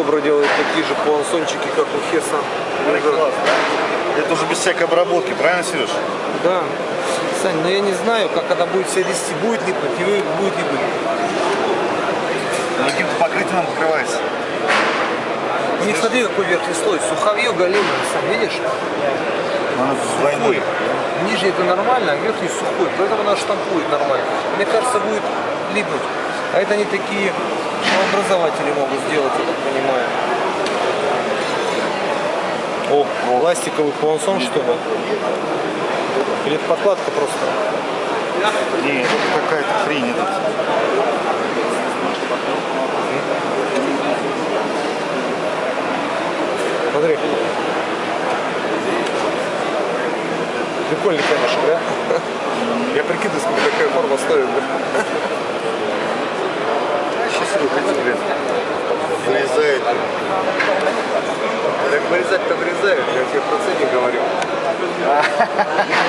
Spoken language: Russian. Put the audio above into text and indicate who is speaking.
Speaker 1: Кобра делает такие же плансончики, как у Хеса.
Speaker 2: Это уже без всякой обработки, правильно, Сереж?
Speaker 1: Да. Сань, но я не знаю, как она будет себя вести. Будет липнуть, вы- будет липнуть.
Speaker 2: Ну, Каким-то покрытием покрывается.
Speaker 1: У них смотри, какой верхний слой. Суховье галимое, сам видишь?
Speaker 2: Она
Speaker 1: Сухой. Нижний это нормально, а верхний сухой. Поэтому она штампует нормально. Мне кажется, будет липнуть. А это они такие образователи могут сделать, я так понимаю. О, пластиковый плансон, что ли? Или это подкладка просто?
Speaker 2: Не, это какая-то хрень. этот.
Speaker 1: Смотри. Прикольный камешек, да? Вырезать-то вырезают, я тебе про цене говорю.